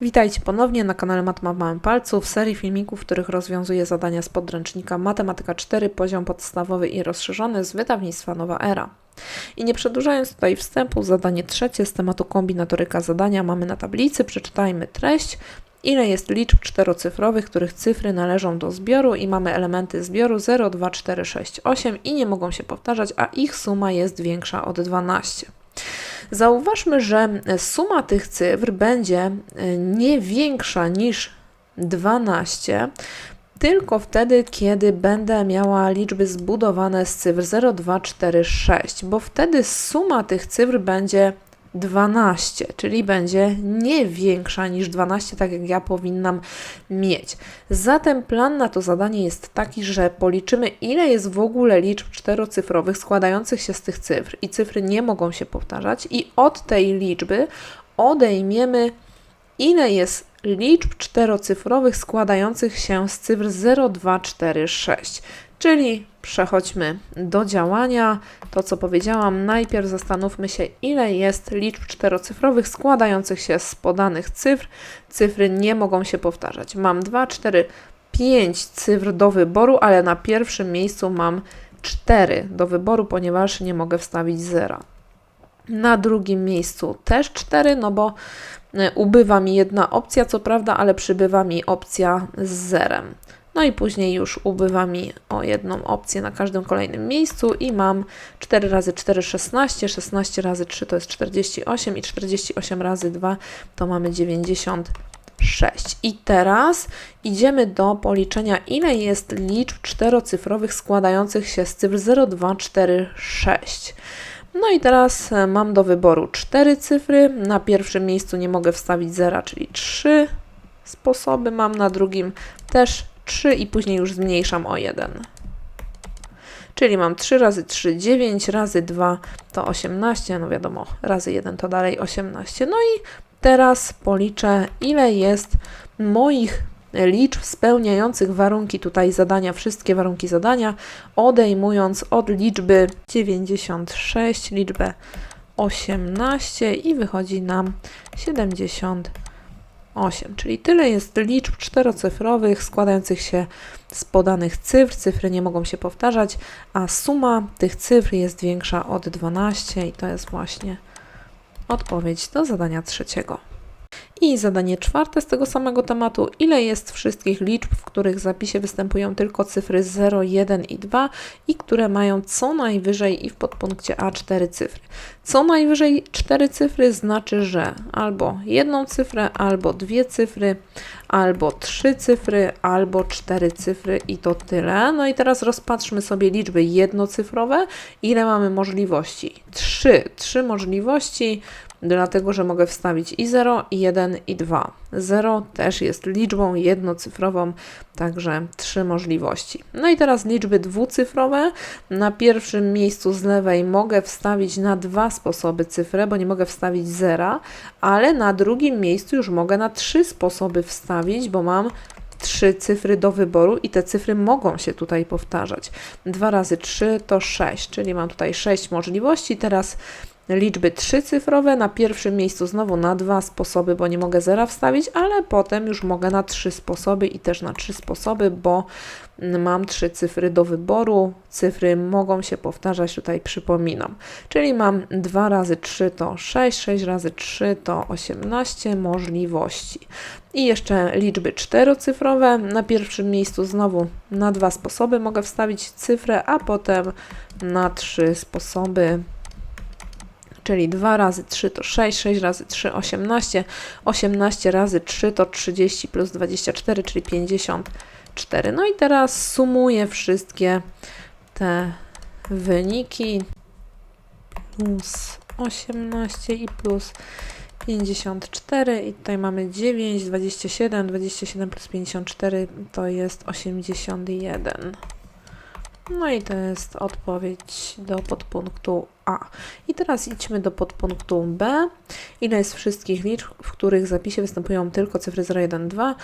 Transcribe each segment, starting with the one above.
Witajcie ponownie na kanale Matma w Małym Palcu w serii filmików, w których rozwiązuję zadania z podręcznika Matematyka 4, poziom podstawowy i rozszerzony z wydawnictwa Nowa Era. I nie przedłużając tutaj wstępu, zadanie trzecie z tematu kombinatoryka zadania mamy na tablicy. Przeczytajmy treść. Ile jest liczb czterocyfrowych, których cyfry należą do zbioru i mamy elementy zbioru 0, 2, 4, 6, 8 i nie mogą się powtarzać, a ich suma jest większa od 12. Zauważmy, że suma tych cyfr będzie e, nie większa niż 12, tylko wtedy, kiedy będę miała liczby zbudowane z cyfr 0, 2, 4, 6, bo wtedy suma tych cyfr będzie 12, czyli będzie nie większa niż 12, tak jak ja powinnam mieć. Zatem plan na to zadanie jest taki, że policzymy, ile jest w ogóle liczb czterocyfrowych składających się z tych cyfr i cyfry nie mogą się powtarzać, i od tej liczby odejmiemy, ile jest liczb czterocyfrowych składających się z cyfr 0, 2, 4, 6. Czyli przechodźmy do działania. To, co powiedziałam, najpierw zastanówmy się, ile jest liczb czterocyfrowych składających się z podanych cyfr. Cyfry nie mogą się powtarzać. Mam 2, 4, 5 cyfr do wyboru, ale na pierwszym miejscu mam 4 do wyboru, ponieważ nie mogę wstawić zera. Na drugim miejscu też 4, no bo e, ubywa mi jedna opcja, co prawda, ale przybywa mi opcja z zerem. No i później już ubywa mi o jedną opcję na każdym kolejnym miejscu i mam 4 razy 4 16, 16 razy 3 to jest 48 i 48 razy 2 to mamy 96. I teraz idziemy do policzenia, ile jest liczb czterocyfrowych składających się z cyfr 0, 2, 4, 6. No i teraz e, mam do wyboru cztery cyfry. Na pierwszym miejscu nie mogę wstawić zera, czyli 3 sposoby. Mam na drugim też 3 i później już zmniejszam o 1. Czyli mam 3 razy 3, 9, razy 2 to 18, no wiadomo, razy 1 to dalej 18. No i teraz policzę, ile jest moich liczb spełniających warunki tutaj zadania, wszystkie warunki zadania, odejmując od liczby 96 liczbę 18 i wychodzi nam 70 8, czyli tyle jest liczb czterocyfrowych składających się z podanych cyfr. Cyfry nie mogą się powtarzać, a suma tych cyfr jest większa od 12 i to jest właśnie odpowiedź do zadania trzeciego. I zadanie czwarte z tego samego tematu, ile jest wszystkich liczb, w których w zapisie występują tylko cyfry 0, 1 i 2 i które mają co najwyżej i w podpunkcie A 4 cyfry. Co najwyżej 4 cyfry znaczy, że albo jedną cyfrę, albo dwie cyfry, albo trzy cyfry, albo cztery cyfry i to tyle. No i teraz rozpatrzmy sobie liczby jednocyfrowe. Ile mamy możliwości? Trzy. Trzy możliwości dlatego że mogę wstawić i 0, i 1, i 2. 0 też jest liczbą jednocyfrową, także trzy możliwości. No i teraz liczby dwucyfrowe. Na pierwszym miejscu z lewej mogę wstawić na dwa sposoby cyfrę, bo nie mogę wstawić zera, ale na drugim miejscu już mogę na trzy sposoby wstawić, bo mam trzy cyfry do wyboru i te cyfry mogą się tutaj powtarzać. 2 razy 3 to 6, czyli mam tutaj 6 możliwości. Teraz liczby trzycyfrowe. Na pierwszym miejscu znowu na dwa sposoby, bo nie mogę zera wstawić, ale potem już mogę na trzy sposoby i też na trzy sposoby, bo mam trzy cyfry do wyboru. Cyfry mogą się powtarzać, tutaj przypominam. Czyli mam 2 razy 3 to 6, 6 razy 3 to 18 możliwości. I jeszcze liczby czterocyfrowe. Na pierwszym miejscu znowu na dwa sposoby mogę wstawić cyfrę, a potem na trzy sposoby czyli 2 razy 3 to 6, 6 razy 3 18, 18 razy 3 to 30 plus 24, czyli 54. No i teraz sumuję wszystkie te wyniki plus 18 i plus 54 i tutaj mamy 9, 27, 27 plus 54 to jest 81. No i to jest odpowiedź do podpunktu A. I teraz idźmy do podpunktu B. Ile jest wszystkich liczb, w których zapisie występują tylko cyfry 0, 1, 2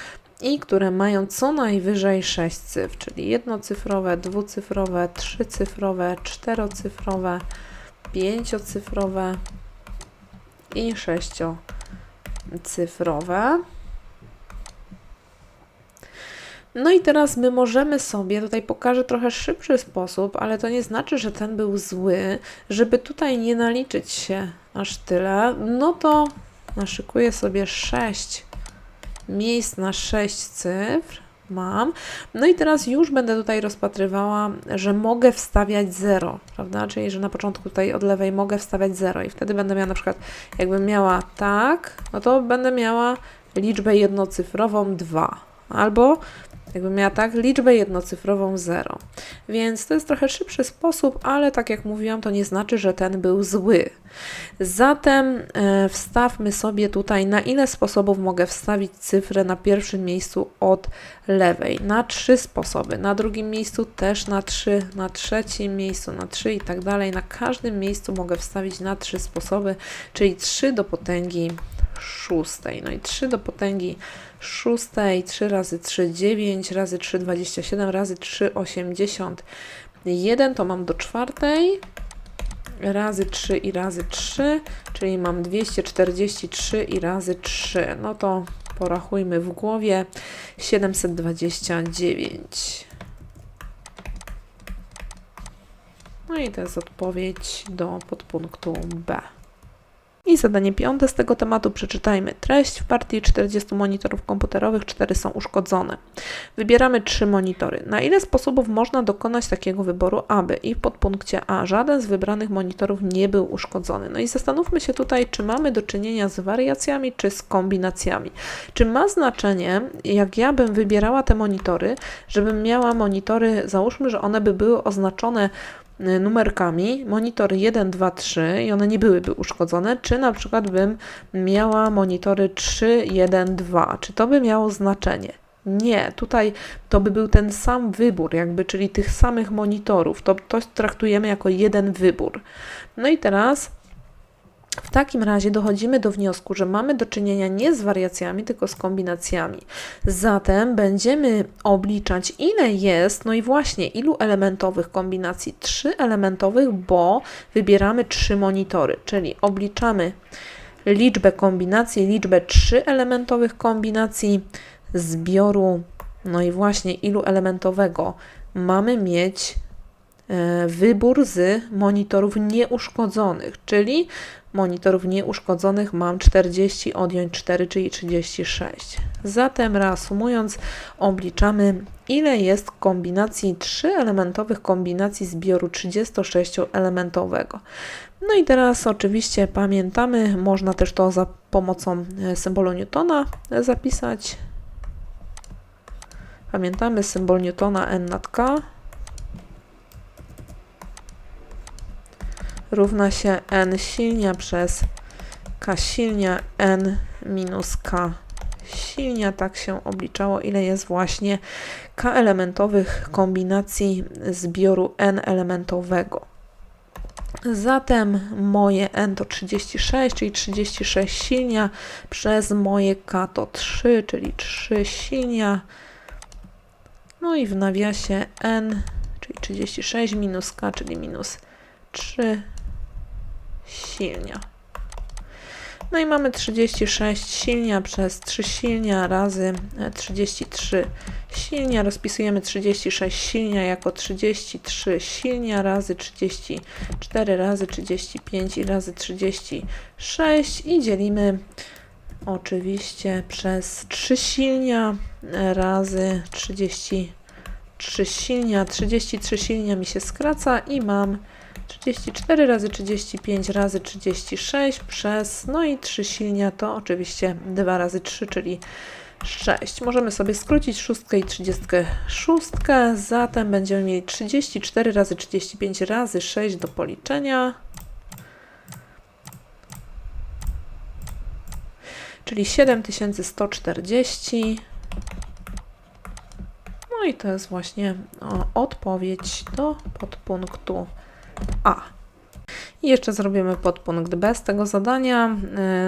i które mają co najwyżej 6 cyfr, czyli jednocyfrowe, dwucyfrowe, trzycyfrowe, czterocyfrowe, pięciocyfrowe i sześciocyfrowe. No i teraz my możemy sobie, tutaj pokażę trochę szybszy sposób, ale to nie znaczy, że ten był zły, żeby tutaj nie naliczyć się aż tyle, no to naszykuję sobie 6 miejsc na 6 cyfr. Mam. No i teraz już będę tutaj rozpatrywała, że mogę wstawiać 0, prawda? Czyli, że na początku tutaj od lewej mogę wstawiać 0 i wtedy będę miała na przykład, jakbym miała tak, no to będę miała liczbę jednocyfrową 2. Albo jakbym miała tak, liczbę jednocyfrową 0. Więc to jest trochę szybszy sposób, ale tak jak mówiłam, to nie znaczy, że ten był zły. Zatem e, wstawmy sobie tutaj, na ile sposobów mogę wstawić cyfrę na pierwszym miejscu od lewej. Na trzy sposoby, na drugim miejscu też na trzy, na trzecim miejscu na trzy i tak dalej. Na każdym miejscu mogę wstawić na trzy sposoby, czyli 3 do potęgi szóstej. No i 3 do potęgi szóstej, 3 razy 3, 9, razy 3, 27, razy 3, 81 to mam do czwartej, razy 3 i razy 3, czyli mam 243 i razy 3. No to porachujmy w głowie 729. No i to jest odpowiedź do podpunktu B. I zadanie piąte z tego tematu przeczytajmy. Treść w partii 40 monitorów komputerowych, 4 są uszkodzone. Wybieramy 3 monitory. Na ile sposobów można dokonać takiego wyboru, aby i w podpunkcie A żaden z wybranych monitorów nie był uszkodzony? No i zastanówmy się tutaj, czy mamy do czynienia z wariacjami, czy z kombinacjami. Czy ma znaczenie, jak ja bym wybierała te monitory, żebym miała monitory, załóżmy, że one by były oznaczone numerkami, monitor 1, 2, 3 i one nie byłyby uszkodzone, czy na przykład bym miała monitory 3, 1, 2, czy to by miało znaczenie? Nie, tutaj to by był ten sam wybór, jakby, czyli tych samych monitorów. To, to traktujemy jako jeden wybór. No i teraz w takim razie dochodzimy do wniosku, że mamy do czynienia nie z wariacjami, tylko z kombinacjami. Zatem będziemy obliczać, ile jest, no i właśnie, ilu elementowych kombinacji. Trzy elementowych, bo wybieramy trzy monitory, czyli obliczamy liczbę kombinacji, liczbę trzy elementowych kombinacji zbioru, no i właśnie ilu elementowego mamy mieć wybór z monitorów nieuszkodzonych, czyli monitorów nieuszkodzonych mam 40, odjąć 4, czyli 36. Zatem reasumując, obliczamy ile jest kombinacji 3-elementowych kombinacji zbioru 36-elementowego. No i teraz oczywiście pamiętamy, można też to za pomocą e, symbolu Newtona zapisać. Pamiętamy symbol Newtona n nad k równa się n silnia przez k silnia n minus k silnia. Tak się obliczało, ile jest właśnie k elementowych kombinacji zbioru n elementowego. Zatem moje n to 36, czyli 36 silnia, przez moje k to 3, czyli 3 silnia. No i w nawiasie n, czyli 36 minus k, czyli minus 3 silnia. No i mamy 36 silnia przez 3 silnia razy 33 e, silnia. Rozpisujemy 36 silnia jako 33 silnia razy 34 razy 35 i razy 36 i dzielimy oczywiście przez 3 silnia razy 33 silnia. 33 silnia mi się skraca i mam 34 razy 35 razy 36 przez, no i 3 silnia to oczywiście 2 razy 3, czyli 6. Możemy sobie skrócić szóstkę i 36, zatem będziemy mieli 34 razy 35 razy 6 do policzenia. Czyli 7140. No i to jest właśnie odpowiedź do podpunktu a. I jeszcze zrobimy podpunkt B z tego zadania.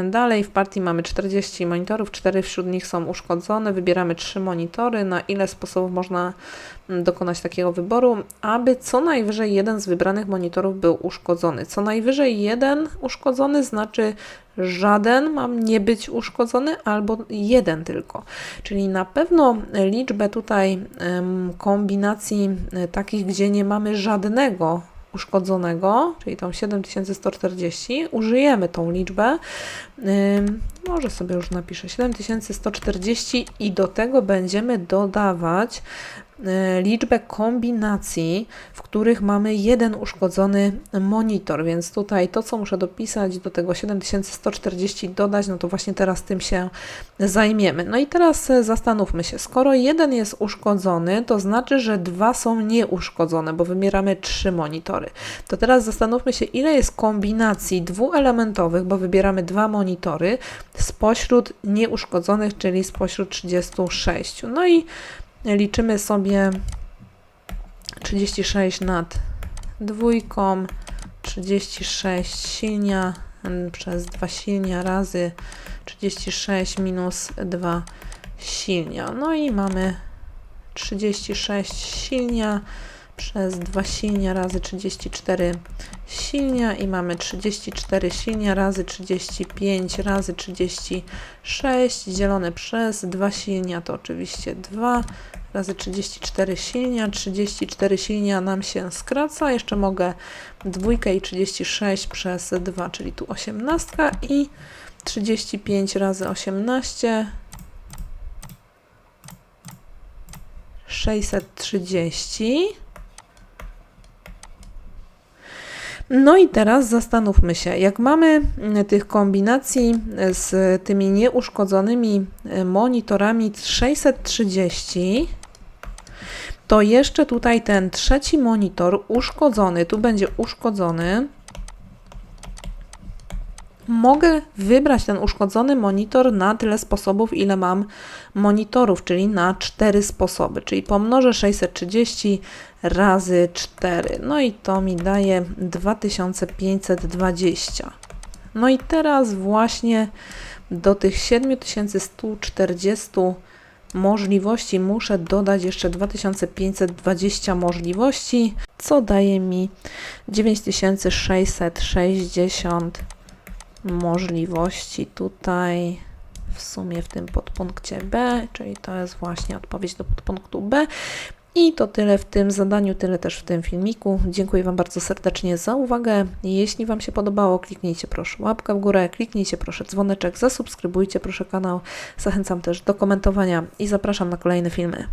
Yy, Dalej w partii mamy 40 monitorów, 4 wśród nich są uszkodzone. Wybieramy 3 monitory. Na ile sposobów można mm, dokonać takiego wyboru, aby co najwyżej jeden z wybranych monitorów był uszkodzony. Co najwyżej jeden uszkodzony znaczy żaden ma nie być uszkodzony albo jeden tylko. Czyli na pewno liczbę tutaj kombinacji e, takich, gdzie nie mamy żadnego uszkodzonego, czyli tą 7140, użyjemy tą liczbę. Może sobie już napiszę 7140 i do tego będziemy dodawać liczbę kombinacji, w których mamy jeden uszkodzony monitor, więc tutaj to, co muszę dopisać do tego 7140 dodać, no to właśnie teraz tym się zajmiemy. No i teraz e, zastanówmy się, skoro jeden jest uszkodzony, to znaczy, że dwa są nieuszkodzone, bo wybieramy trzy monitory. To teraz zastanówmy się, ile jest kombinacji dwuelementowych, bo wybieramy dwa monitory spośród nieuszkodzonych, czyli spośród 36. No i liczymy sobie 36 nad dwójką, 36 silnia przez 2 silnia razy 36 minus 2 silnia. No i mamy 36 silnia przez 2 silnia razy 34 silnia i mamy 34 silnia razy 35 razy 36 dzielone przez 2 silnia to oczywiście 2 razy 34 silnia. 34 silnia nam się skraca. Jeszcze mogę dwójkę i 36 przez 2, czyli tu 18 i 35 razy 18 630 No i teraz zastanówmy się, jak mamy mm, tych kombinacji z tymi nieuszkodzonymi e, monitorami 630, to jeszcze tutaj ten trzeci monitor uszkodzony, tu będzie uszkodzony. Mogę wybrać ten uszkodzony monitor na tyle sposobów, ile mam monitorów, czyli na cztery sposoby, czyli pomnożę 630 razy 4. No i to mi daje 2520. No i teraz właśnie do tych 7140 możliwości muszę dodać jeszcze 2520 możliwości, co daje mi 9660 możliwości tutaj w sumie w tym podpunkcie B, czyli to jest właśnie odpowiedź do podpunktu B. I to tyle w tym zadaniu, tyle też w tym filmiku. Dziękuję Wam bardzo serdecznie za uwagę. Jeśli Wam się podobało, kliknijcie proszę łapkę w górę, kliknijcie proszę dzwoneczek, zasubskrybujcie proszę kanał. Zachęcam też do komentowania i zapraszam na kolejne filmy.